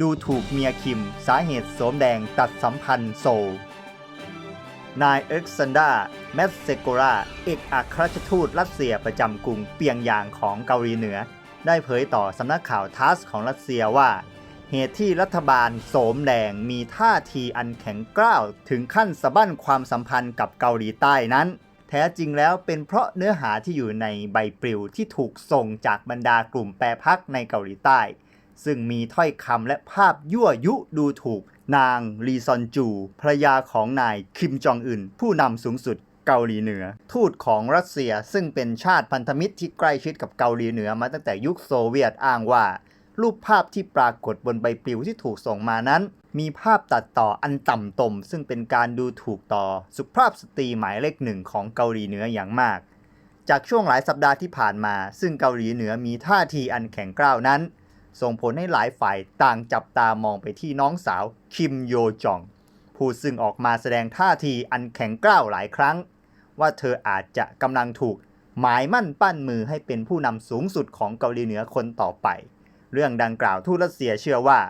ดูถูกเมียคิม สาเหตุโสมแดงตัดสัมพันธ์โซล นายเอ็กซันดาแมสเซโกราเอกอัครราชทูตรัสเซียประจำกรุงเปียงยางของเกาหลีเหนือ ได้เผยต่อสำนักข่าวทัสของรัสเซียว่า เหตุที่รัฐบาลโสมแดงมีท่าทีอันแข็งกร้าว ถึงขั้นสะบั้นความสัมพันธ์กับเกาหลีใต้นั้นแท้จริงแล้วเป็นเพราะเนื้อหาที่อยู่ในใบปลิวที่ถูกส่งจากบรรดากลุ่มแปรพักในเกาหลีใต้ ซึ่งมีถ้อยคำและภาพยั่วยุดูถูก นางลีซอนจูภรรยาของนายคิมจองอึนผู้นำสูงสุดเกาหลีเหนือ ทูตของรัสเซียซึ่งเป็นชาติพันธมิตรที่ใกล้ชิดกับเกาหลีเหนือมาตั้งแต่ยุคโซเวียตอ้างว่า รูปภาพที่ปรากฏบนใบปลิวที่ถูกส่งมานั้น มีภาพตัดต่ออันต่ำตม ซึ่งเป็นการดูถูกต่อสุภาพสตรีหมายเลขหนึ่งของเกาหลีเหนืออย่างมากจากช่วงหลายสัปดาห์ที่ผ่านมา ซึ่งเกาหลีเหนือมีท่าทีอันแข็งกร้าวนั้น ส่งผลให้หลายฝ่ายต่างจับตามองไปที่น้องสาวคิมโยจอง ผู้ซึ่งออกมาแสดงท่าทีอันแข็งกร้าวหลายครั้ง ว่าเธออาจจะกำลังถูกหมายมั่นปั้นมือให้เป็นผู้นำสูงสุดของเกาหลีเหนือคนต่อไป เรื่องดังกล่าวทูตรัสเซียเชื่อว่า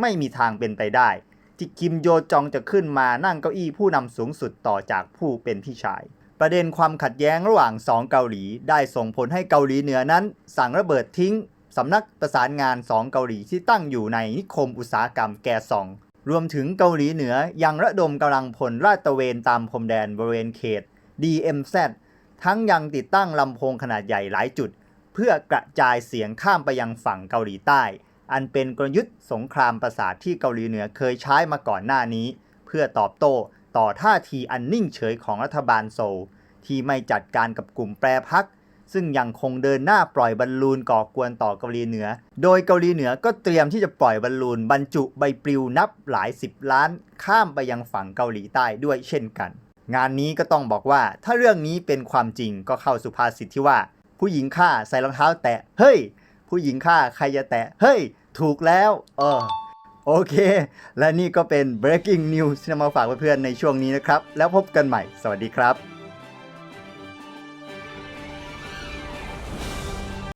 ไม่มีทางเป็นไปได้ ที่คิมโยจองจะขึ้นมานั่งเก้าอี้ผู้นำสูงสุดต่อจากผู้เป็นพี่ชาย ประเด็นความขัดแย้งระหว่างสองเกาหลี ได้ส่งผลให้เกาหลีเหนือนั้น สั่งระเบิดทิ้ง สำนักประสานงานสองเกาหลีที่ตั้งอยู่ในนิคมอุตสาหกรรมแกซอง รวมถึงเกาหลีเหนือยังระดมกำลังพลลาดตระเวนตามพรมแดนบริเวณเขต DMZ ทั้งยังติดตั้งลำโพงขนาดใหญ่หลายจุด เพื่อกระจายเสียงข้ามไปยังฝั่งเกาหลีใต้ อันเป็นกลยุทธ์สงครามประสาทที่เกาหลีเหนือเคยใช้มาก่อนหน้านี้ เพื่อตอบโต้ต่อท่าทีอันนิ่งเฉยของรัฐบาลโซลที่ไม่จัดการกับกลุ่มแปรพัก ซึ่งยังคงเดินหน้าปล่อยบอลลูนก่อกวนต่อเกาหลีเหนือ โดยเกาหลีเหนือก็เตรียมที่จะปล่อยบอลลูนบรรจุใบปลิวนับหลายสิบล้าน ข้ามไปยังฝั่งเกาหลีใต้ด้วยเช่นกัน งานนี้ก็ต้องบอกว่าถ้าเรื่องนี้เป็นความจริงก็เข้าสุภาษิตที่ว่า ผู้หญิงฆ่าใส่รองเท้าแตะเฮ้ย ผู้หญิงฆ่าใครจะแตะเฮ้ย ถูกแล้วเออโอเค และนี่ก็เป็น breaking news ที่นำมาฝากเพื่อนๆในช่วงนี้นะครับ แล้วพบกันใหม่ สวัสดีครับ